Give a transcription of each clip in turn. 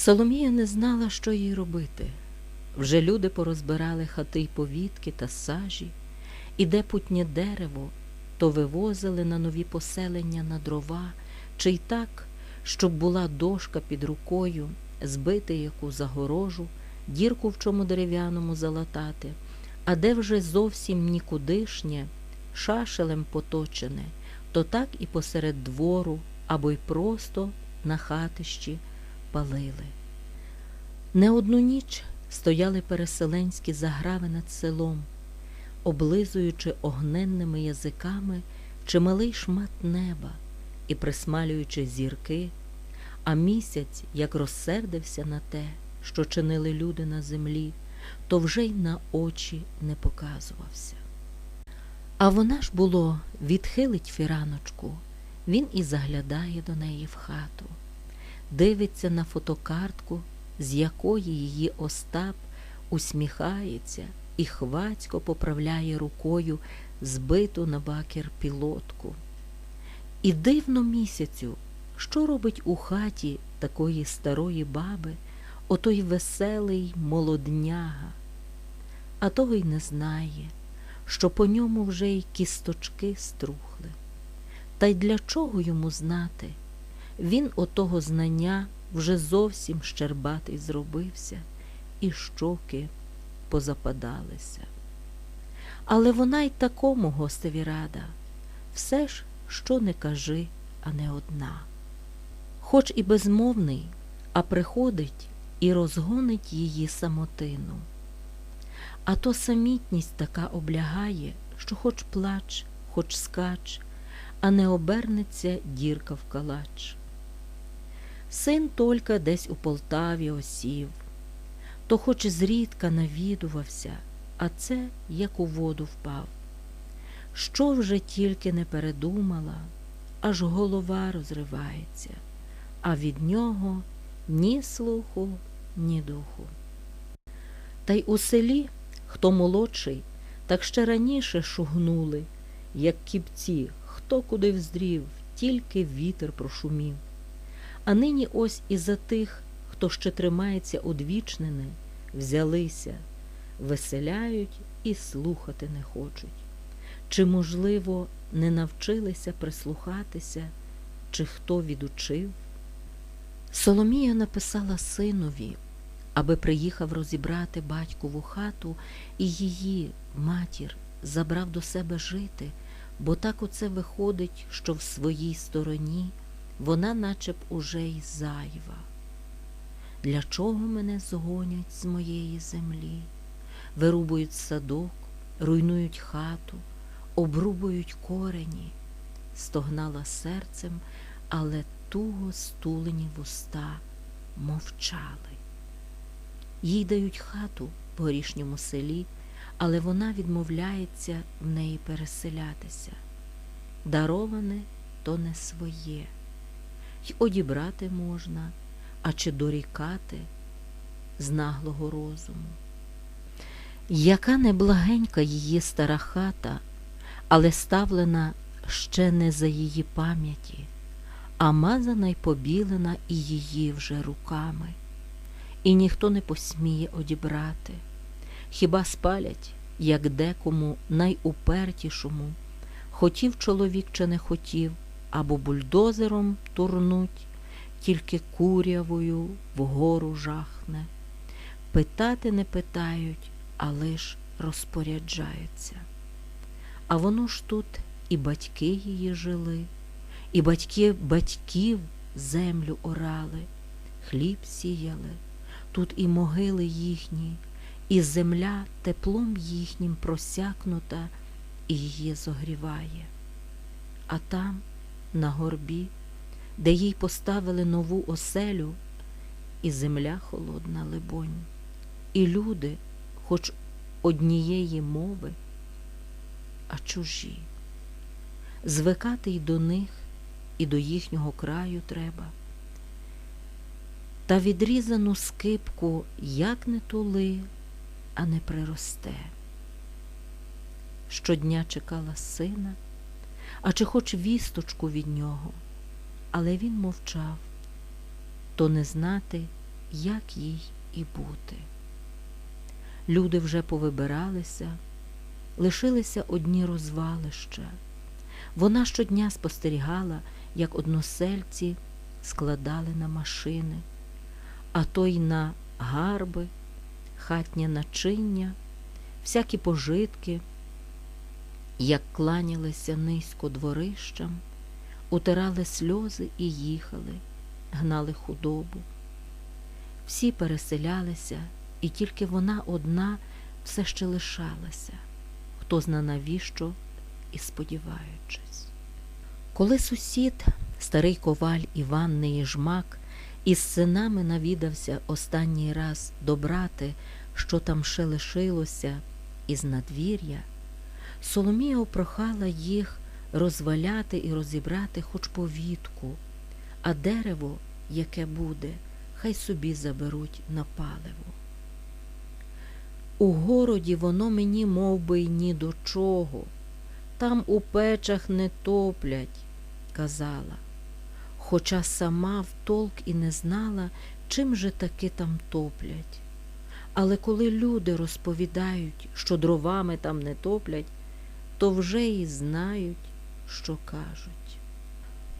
Соломія не знала, що їй робити. Вже люди порозбирали хати й повітки та сажі, і де путнє дерево, то вивозили на нові поселення на дрова, чи й так, щоб була дошка під рукою, збити яку загорожу, дірку в чому дерев'яному залатати, а де вже зовсім нікудишнє, шашелем поточене, то так і посеред двору або й просто на хатищі палили. Не одну ніч стояли переселенські заграви над селом, облизуючи огненними язиками чималий шмат неба і присмалюючи зірки, а місяць, як розсердився на те, що чинили люди на землі, то вже й на очі не показувався. А вона ж було відхилить фіраночку, він і заглядає до неї в хату, дивиться на фотокартку, з якої її Остап усміхається і хвацько поправляє рукою збиту на бакер пілотку. І дивно місяцю, що робить у хаті такої старої баби отой веселий молодняга, а того й не знає, що по ньому вже й кісточки струхли. Та й для чого йому знати? Він отого знання вже зовсім щербатий зробився, і щоки позападалися. Але вона й такому гостеві рада, все ж, що не кажи, а не одна. Хоч і безмовний, а приходить і розгонить її самотину. А то самітність така облягає, що хоч плач, хоч скач, а не обернеться дірка в калач. Син Толька десь у Полтаві осів, то хоч зрідка навідувався, а це як у воду впав. Що вже тільки не передумала, аж голова розривається, а від нього ні слуху, ні духу. Та й у селі, хто молодший, так ще раніше шугнули, як кіпці, хто куди вздрів, тільки вітер прошумів. А нині ось і за тих, хто ще тримається одвічнене, взялися, веселяють і слухати не хочуть. Чи, можливо, не навчилися прислухатися, чи хто відучив? Соломія написала синові, аби приїхав розібрати батькову хату і її, матір, забрав до себе жити, бо так оце виходить, що в своїй стороні вона наче б уже й зайва. Для чого мене згонять з моєї землі? Вирубують садок, руйнують хату, обрубують корені, стогнала серцем, але туго стулені вуста мовчали. Їй дають хату в горішньому селі, але вона відмовляється в неї переселятися. Дароване то не своє, й одібрати можна, а чи дорікати з наглого розуму. Яка неблагенька її стара хата, але ставлена ще не за її пам'яті, а мазана й побілена і її вже руками, і ніхто не посміє одібрати, хіба спалять, як декому найупертішому, хотів чоловік чи не хотів, або бульдозером турнуть, тільки курявою вгору жахне. Питати не питають, а лиш розпоряджаються. А воно ж тут і батьки її жили, і батьки батьків землю орали, хліб сіяли, тут і могили їхні, і земля теплом їхнім просякнута і її зогріває. А там, на горбі, де їй поставили нову оселю, і земля холодна, либонь, і люди, хоч однієї мови, а чужі. Звикати й до них, і до їхнього краю треба. Та відрізану скипку як не тули, а не приросте. Щодня чекала сина, а чи хоч вісточку від нього, але він мовчав то не знати, як їй і бути. Люди вже повибиралися, лишилися одні розвалища. Вона щодня спостерігала, як односельці складали на машини, а то й на гарби, хатнє начиння, всякі пожитки, як кланялися низько дворищам, утирали сльози і їхали, гнали худобу. Всі переселялися, і тільки вона одна все ще лишалася, хто зна навіщо і сподіваючись. Коли сусід, старий коваль Іван Неїжмак, із синами навідався останній раз добрати, що там ще лишилося, із надвір'я, Соломія опрохала їх розваляти і розібрати хоч повітку, а дерево, яке буде, хай собі заберуть на паливо. У городі воно мені мов би, й ні до чого. Там у печах не топлять, казала, хоча сама втолк і не знала, чим же таки там топлять. Але коли люди розповідають, що дровами там не топлять, то вже й знають, що кажуть.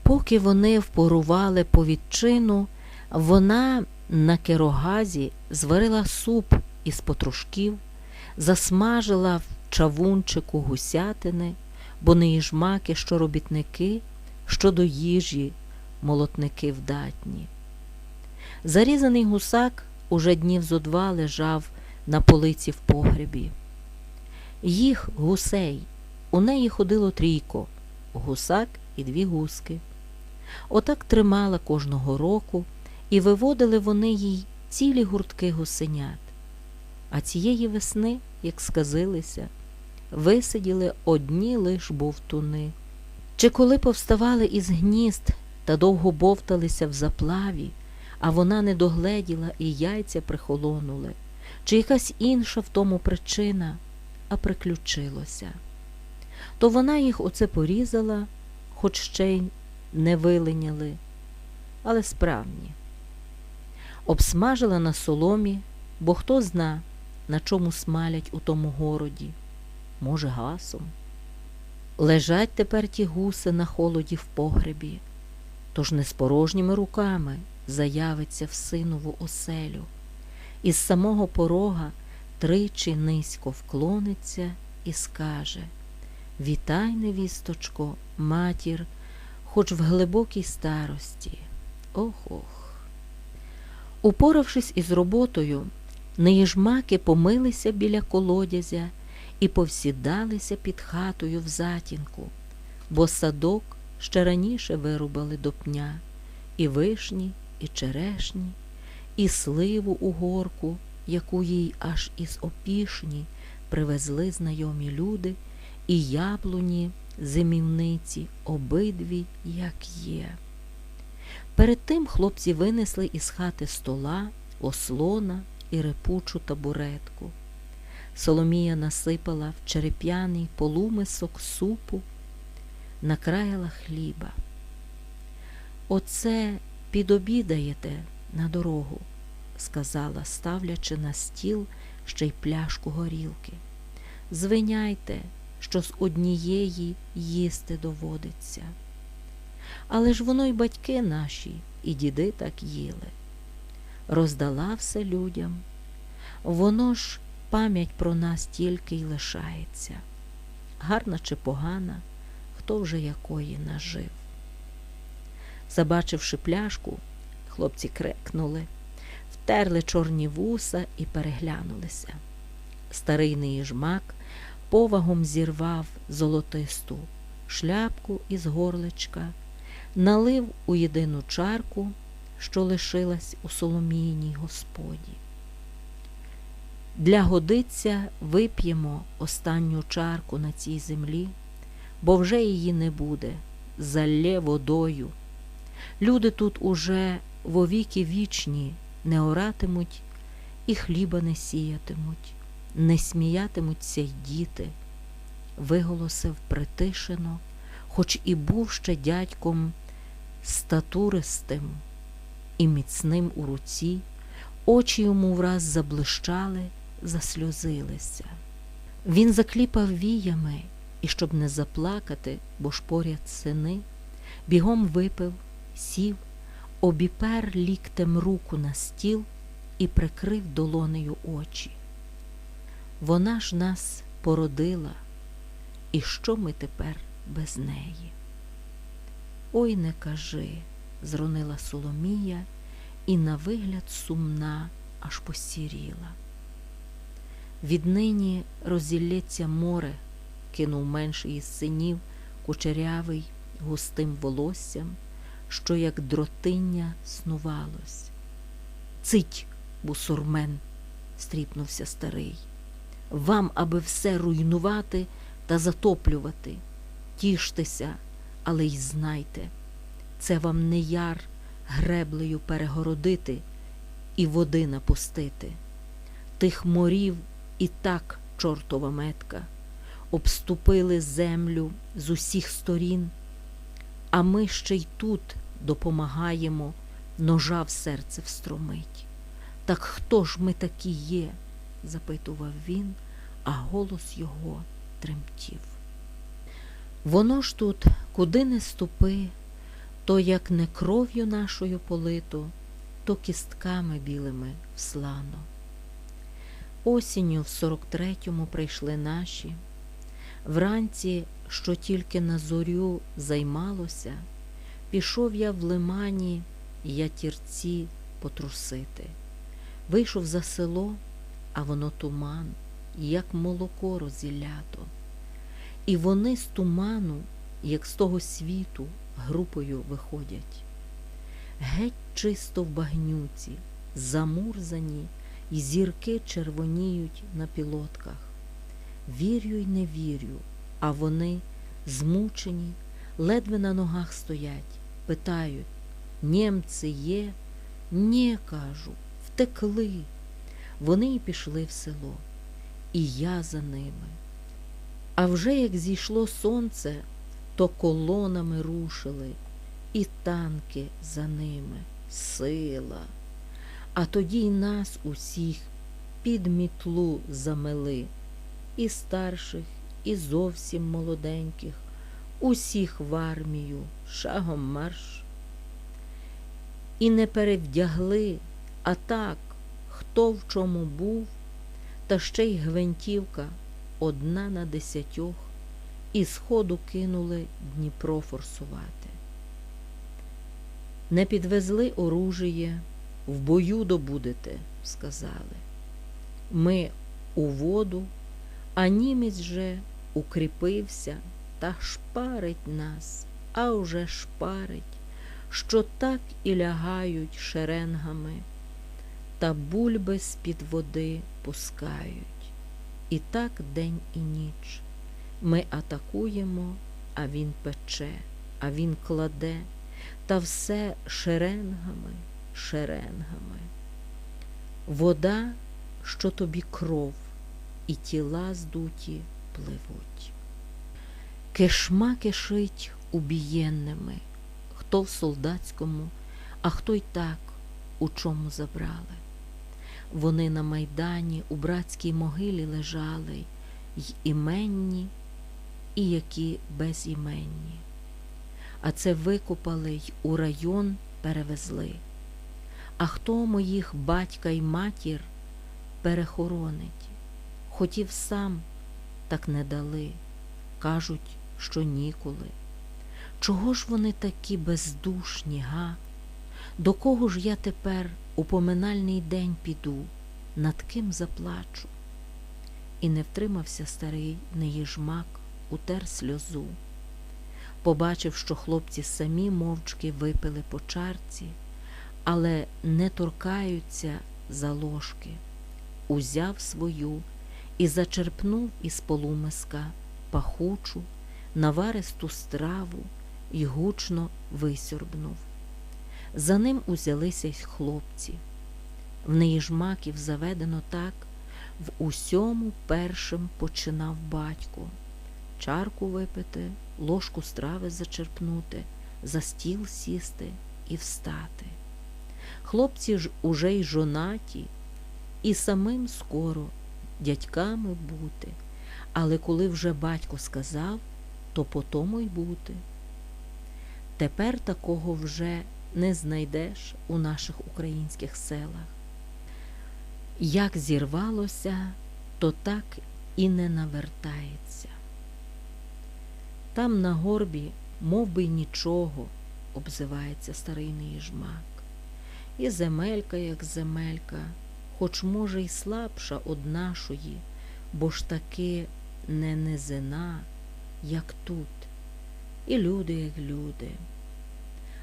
Поки вони впорували по відчину, вона на керогазі зварила суп із потрушків, засмажила в чавунчику гусятини, бо не їжмаки, що робітники, що до їжі молотники вдатні. Зарізаний гусак уже днів зо два лежав на полиці в погребі. Їх гусей, у неї ходило трійко, гусак і дві гуски. Отак тримала кожного року, і виводили вони їй цілі гуртки гусенят. А цієї весни, як сказилися, висиділи одні лиш бовтуни. Чи коли повставали із гнізд та довго бовталися в заплаві, а вона не догледіла і яйця прихолонули, чи якась інша в тому причина, а приключилося. То вона їх оце порізала, хоч ще й не вилиняли, але справні. Обсмажила на соломі, бо хто зна, на чому смалять у тому городі, може, гасом. Лежать тепер ті гуси на холоді в погребі, тож не з порожніми руками заявиться в синову оселю, і з самого порога тричі низько вклониться і скаже Вітай, невісточко, матір, хоч в глибокій старості. Ох ох. Упоравшись із роботою, неїжмаки помилися біля колодязя і повсідалися під хатою в затінку, бо садок ще раніше вирубали до пня, і вишні, і черешні, і сливу у горку, яку їй аж із опішні привезли знайомі люди, і яблуні, зимівниці, обидві, як є. Перед тим хлопці винесли із хати стола, ослона і репучу табуретку. Соломія насипала в череп'яний полумисок супу, накраяла хліба. Оце підобідаєте на дорогу, сказала, ставлячи на стіл ще й пляшку горілки. Звиняйте, що з однієї їсти доводиться. Але ж воно й батьки наші, і діди так їли. Роздала все людям, воно ж пам'ять про нас тільки й лишається. Гарна чи погана, хто вже якої нажив. Забачивши пляшку, хлопці крекнули, втерли чорні вуса і переглянулися. Старий неїжмак повагом зірвав золотисту шляпку із горличка, налив у єдину чарку, що лишилась у соломійній господі. Для годиця вип'ємо останню чарку на цій землі, бо вже її не буде, залє водою. Люди тут уже вовіки вічні не оратимуть і хліба не сіятимуть, не сміятимуться й діти. Виголосив притишено, хоч і був ще дядьком статуристим і міцним у руці, Очі йому враз заблищали, засльозилися. Він закліпав віями і, щоб не заплакати, бо ж поряд сини, бігом випив, сів, обіпер ліктем руку на стіл і прикрив долонею очі. Вона ж нас породила, і що ми тепер без неї? Ой, не кажи, зронила Соломія і на вигляд сумна аж посіріла. Віднині розілється море, кинув менший із синів, кучерявий, густим волоссям, що, як дротиння, снувалось. Цить, бусурмен, стріпнувся старий. Вам, аби все руйнувати та затоплювати. Тіштеся, але й знайте, це вам не яр греблею перегородити і води напустити. Тих морів і так чортова метка, обступили землю з усіх сторін, а ми ще й тут допомагаємо ножа в серце встромить. Так хто ж ми такі є? Запитував він, а голос його тремтів. Воно ж тут, куди не ступи, то як не кров'ю нашою полито, то кістками білими вслано. Осінню в 43-му прийшли наші, вранці, що тільки на зорю займалося, пішов я в лимані ятірці потрусити. Вийшов за село, а воно туман, як молоко розілято. І вони з туману, як з того світу, групою виходять. Геть чисто в багнюці, замурзані, і зірки червоніють на пілотках. Вірю й не вірю, а вони, змучені, ледве на ногах стоять, питають німці є? Ні, кажу, втекли. Вони й пішли в село, і я за ними. А вже як зійшло сонце, то колонами рушили, і танки за ними, сила. А тоді й нас усіх під мітлу замели, і старших, і зовсім молоденьких, усіх в армію, шагом марш. І не перевдягли, а так, хто в чому був, та ще й гвинтівка одна на десятьох, і сходу кинули Дніпро форсувати. Не підвезли оружіє, в бою добудете, сказали. Ми у воду, а німець же укріпився та шпарить нас, а уже шпарить, що так і лягають шеренгами, та бульби з-під води пускають. І так день і ніч. Ми атакуємо, а він пече, а він кладе, та все шеренгами, шеренгами. Вода, що тобі кров, і тіла здуті пливуть. Кишма кишить убієнними, хто в солдатському, а хто й так, у чому забрали. Вони на майдані у братській могилі лежали, й іменні, і які безіменні. А це викопали й у район перевезли. А хто моїх батька й матір перехоронить? Хотів сам, так не дали. Кажуть, що ніколи. Чого ж вони такі бездушні, га? До кого ж я тепер у поминальний день піду, над ким заплачу? І не втримався старий неїжмак, утер сльозу. Побачив, що хлопці самі мовчки випили по чарці, але не торкаються за ложки, узяв свою і зачерпнув із полумиска пахучу, наваристу страву і гучно висьорбнув. За ним узялися й хлопці. В неї жмаків заведено так, в усьому першим починав батько. Чарку випити, ложку страви зачерпнути, за стіл сісти і встати. Хлопці ж уже й жонаті, і самим скоро дядьками бути. Але коли вже батько сказав, то по тому й бути. Тепер такого вже не знайдеш у наших українських селах. Як зірвалося, то так і не навертається. Там на горбі, мов би нічого, обзивається старий ніжмак. І земелька, як земелька, хоч, може, й слабша од нашої, бо ж таки не низина, як тут, і люди, як люди.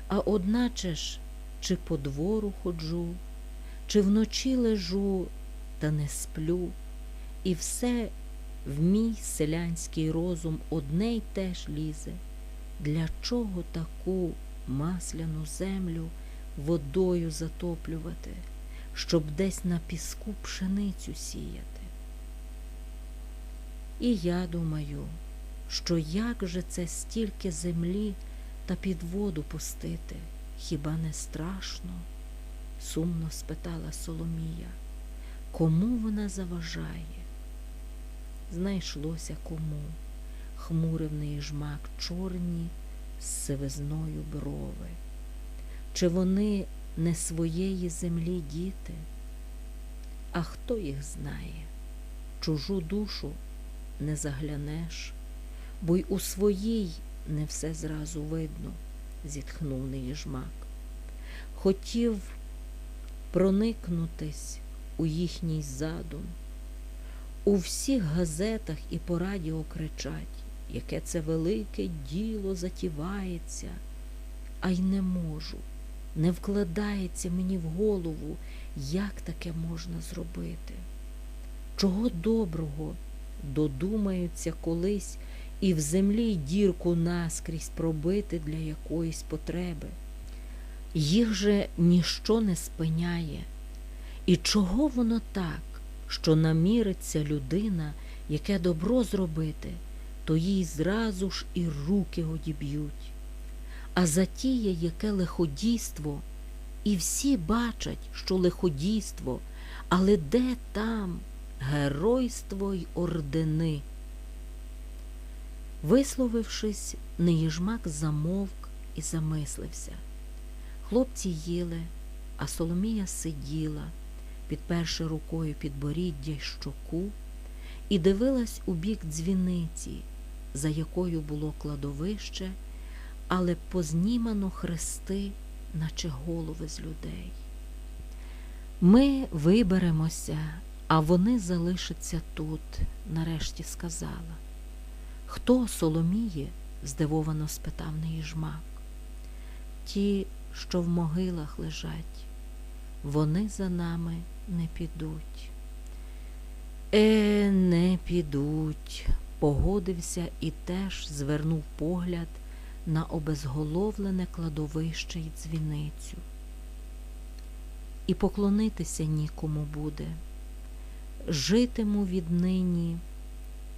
А одначе ж, чи по двору ходжу, чи вночі лежу, та не сплю, і все в мій селянський розум одне й теж лізе. Для чого таку масляну землю водою затоплювати, щоб десь на піску пшеницю сіяти? І я думаю, що як же це стільки землі та під воду пустити, хіба не страшно? сумно спитала Соломія. Кому вона заважає? Знайшлося кому, хмурив неї жмак чорні з сивизною брови. Чи вони не своєї землі діти? А хто їх знає? Чужу душу не заглянеш, бо й у своїй не все зразу видно, зітхнув неї жмак. Хотів проникнутись у їхній задум. У всіх газетах і по радіо кричать, яке це велике діло затівається, а й не можу, не вкладається мені в голову, як таке можна зробити. Чого доброго додумаються колись і в землі дірку наскрізь пробити для якоїсь потреби. Їх же ніщо не спиняє. І чого воно так, що наміриться людина, яке добро зробити, то їй зразу ж і руки одіб'ють. А затіє яке лиходійство, і всі бачать, що лиходійство, але де там геройство й ордени? Висловившись, неїжмак замовк і замислився. Хлопці їли, а Соломія сиділа, підперши рукою підборіддя й щоку, і дивилась у бік дзвіниці, за якою було кладовище, але познімано хрести, наче голови з людей. Ми виберемося, а вони залишаться тут, нарешті сказала. Хто Соломіє? здивовано спитав неї жмак. Ті, що в могилах лежать, вони за нами не підуть. Е, не підуть, погодився і теж звернув погляд на обезголовлене кладовище й дзвіницю. І поклонитися нікому буде. Житиму віднині,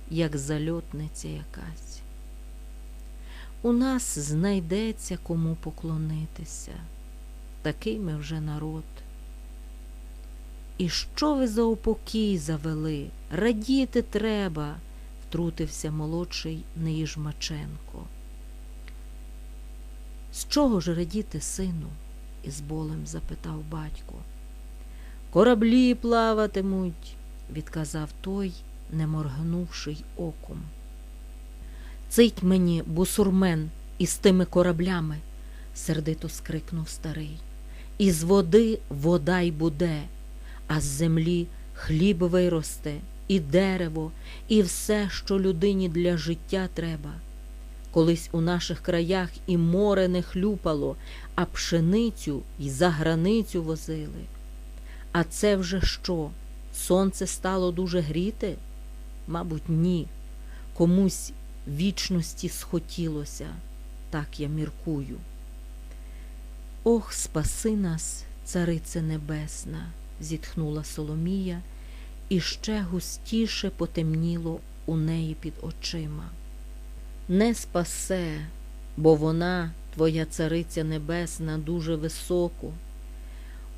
як зальотниця якась. У нас знайдеться кому поклонитися. Такий ми вже народ. І що ви за упокій завели? Радіти треба, втрутився молодший Неїжмаченко. З чого ж радіти, сину? із болем запитав батько. Кораблі плаватимуть, відказав той, не моргнувши й оком. Цить мені, бусурмен, із тими кораблями, сердито скрикнув старий. Із води вода й буде, а з землі хліб виросте, і дерево, і все, що людині для життя треба. Колись у наших краях і море не хлюпало, а пшеницю й за границю возили. А це вже що? Сонце стало дуже гріти? Мабуть, ні. Комусь вічності схотілося, так я міркую. Ох, спаси нас, царице небесна, зітхнула Соломія, і ще густіше потемніло у неї під очима. Не спасе, бо вона, твоя цариця небесна, дуже високо.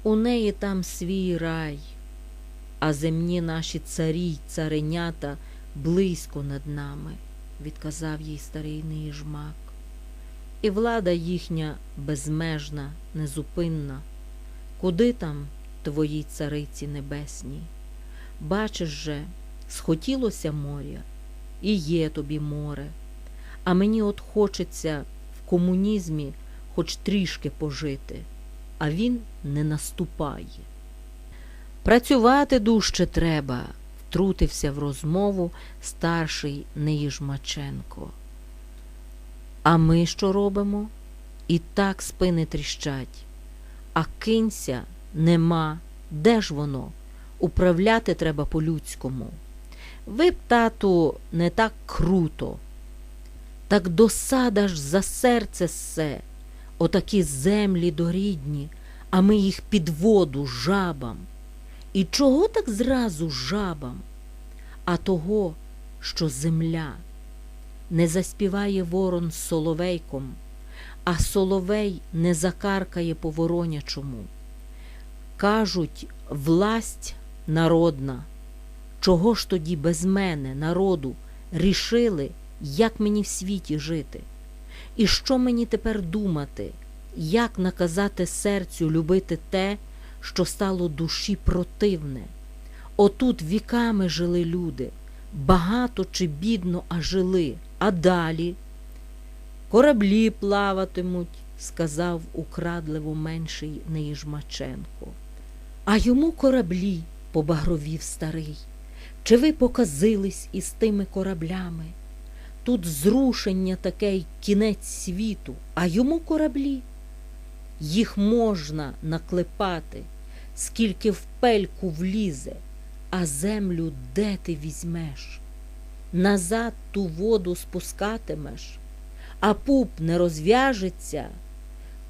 У неї там свій рай, а земні наші царі й царенята близько над нами, відказав їй старий Неїжмак. І влада їхня безмежна, незупинна. Куди там твоїй цариці небесній? Бачиш же, схотілося моря, і є тобі море, а мені от хочеться в комунізмі хоч трішки пожити, а він не наступає. Працювати дужче треба, втрутився в розмову старший Неїжмаченко. А ми що робимо? І так спини тріщать. А кинься нема. Де ж воно? Управляти треба по-людському. Ви б, тату, не так круто. Так досада ж за серце ссе, отакі землі дорідні, а ми їх під воду жабам. І чого так зразу жабам? А того, що земля не заспіває ворон з соловейком, а соловей не закаркає по воронячому. Кажуть, власть народна. Чого ж тоді без мене, народу, рішили, як мені в світі жити? І що мені тепер думати, як наказати серцю любити те, що стало душі противне? Отут віками жили люди, багато чи бідно, а жили, а далі. Кораблі плаватимуть, сказав украдливо менший Неїжмаченко. А йому кораблі, побагровів старий. Чи ви показились із тими кораблями? Тут зрушення таке й кінець світу, а йому кораблі. Їх можна наклепати, скільки в пельку влізе, а землю де ти візьмеш? Назад ту воду спускатимеш, а пуп не розв'яжеться.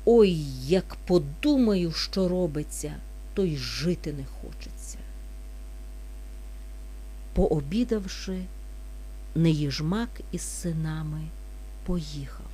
Ой, як подумаю, що робиться, то й жити не хочеться. Пообідавши, Неїжмак із синами поїхав.